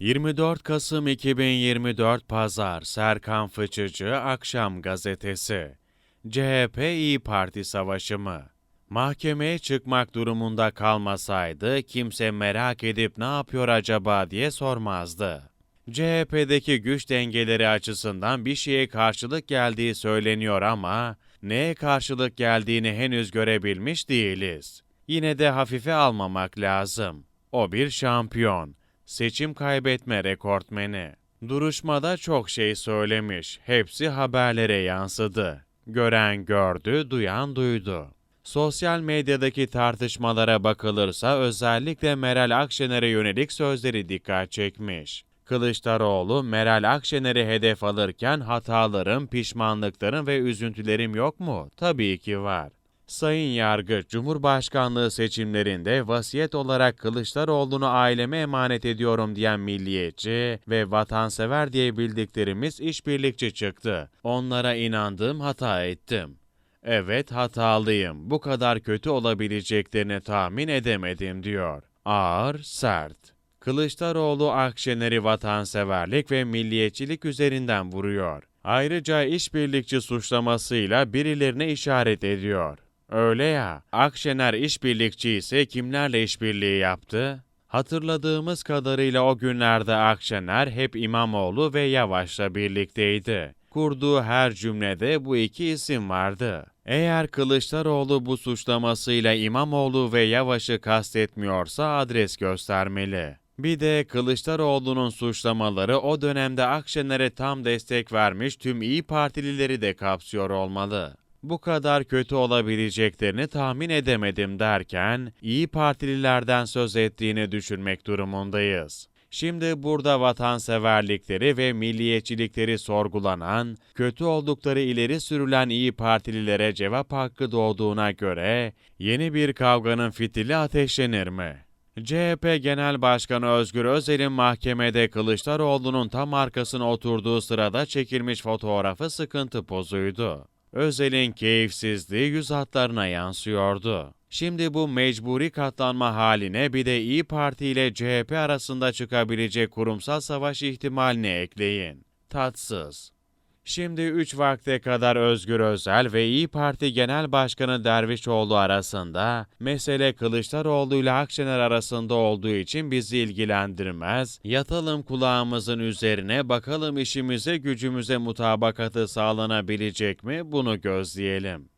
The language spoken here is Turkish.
24 Kasım 2024 Pazar Serkan Fıçıcı Akşam Gazetesi CHP İyi Parti savaşı mı? Mahkemeye çıkmak durumunda kalmasaydı kimse merak edip ne yapıyor acaba diye sormazdı. CHP'deki güç dengeleri açısından bir şeye karşılık geldiği söyleniyor ama neye karşılık geldiğini henüz görebilmiş değiliz. Yine de hafife almamak lazım. O bir şampiyon. Seçim kaybetme rekortmeni. Duruşmada çok şey söylemiş. Hepsi haberlere yansıdı. Gören gördü, duyan duydu. Sosyal medyadaki tartışmalara bakılırsa özellikle Meral Akşener'e yönelik sözleri dikkat çekmiş. Kılıçdaroğlu Meral Akşener'i hedef alırken hatalarım, pişmanlıklarım ve üzüntülerim yok mu? Tabii ki var. Sayın Yargıç, Cumhurbaşkanlığı seçimlerinde vasiyet olarak Kılıçdaroğlu'nu aileme emanet ediyorum diyen milliyetçi ve vatansever diye bildiklerimiz işbirlikçi çıktı. Onlara inandım, hata ettim. Evet hatalıyım. Bu kadar kötü olabileceklerini tahmin edemedim diyor. Ağır, sert. Kılıçdaroğlu Akşener'i vatanseverlik ve milliyetçilik üzerinden vuruyor. Ayrıca işbirlikçi suçlamasıyla birilerine işaret ediyor. Öyle ya, Akşener işbirlikçi ise kimlerle işbirliği yaptı? Hatırladığımız kadarıyla o günlerde Akşener hep İmamoğlu ve Yavaş'la birlikteydi. Kurduğu her cümlede bu iki isim vardı. Eğer Kılıçdaroğlu bu suçlamasıyla İmamoğlu ve Yavaş'ı kastetmiyorsa adres göstermeli. Bir de Kılıçdaroğlu'nun suçlamaları o dönemde Akşener'e tam destek vermiş tüm İyi Partilileri de kapsıyor olmalı. Bu kadar kötü olabileceklerini tahmin edemedim derken İyi Partililerden söz ettiğini düşünmek durumundayız. Şimdi burada vatanseverlikleri ve milliyetçilikleri sorgulanan, kötü oldukları ileri sürülen İyi Partililere cevap hakkı doğduğuna göre yeni bir kavganın fitili ateşlenir mi? CHP Genel Başkanı Özgür Özel'in mahkemede Kılıçdaroğlu'nun tam arkasına oturduğu sırada çekilmiş fotoğrafı sıkıntı pozuydu. Özel'in keyifsizliği yüz hatlarına yansıyordu. Şimdi bu mecburi katlanma haline bir de İyi Parti ile CHP arasında çıkabilecek kurumsal savaş ihtimalini ekleyin. Tatsız. Şimdi 3 vakte kadar Özgür Özel ve İyi Parti Genel Başkanı Dervişoğlu arasında, mesele Kılıçdaroğlu ile Akşener arasında olduğu için bizi ilgilendirmez, yatalım kulağımızın üzerine bakalım işimize gücümüze mutabakatı sağlanabilecek mi bunu gözleyelim.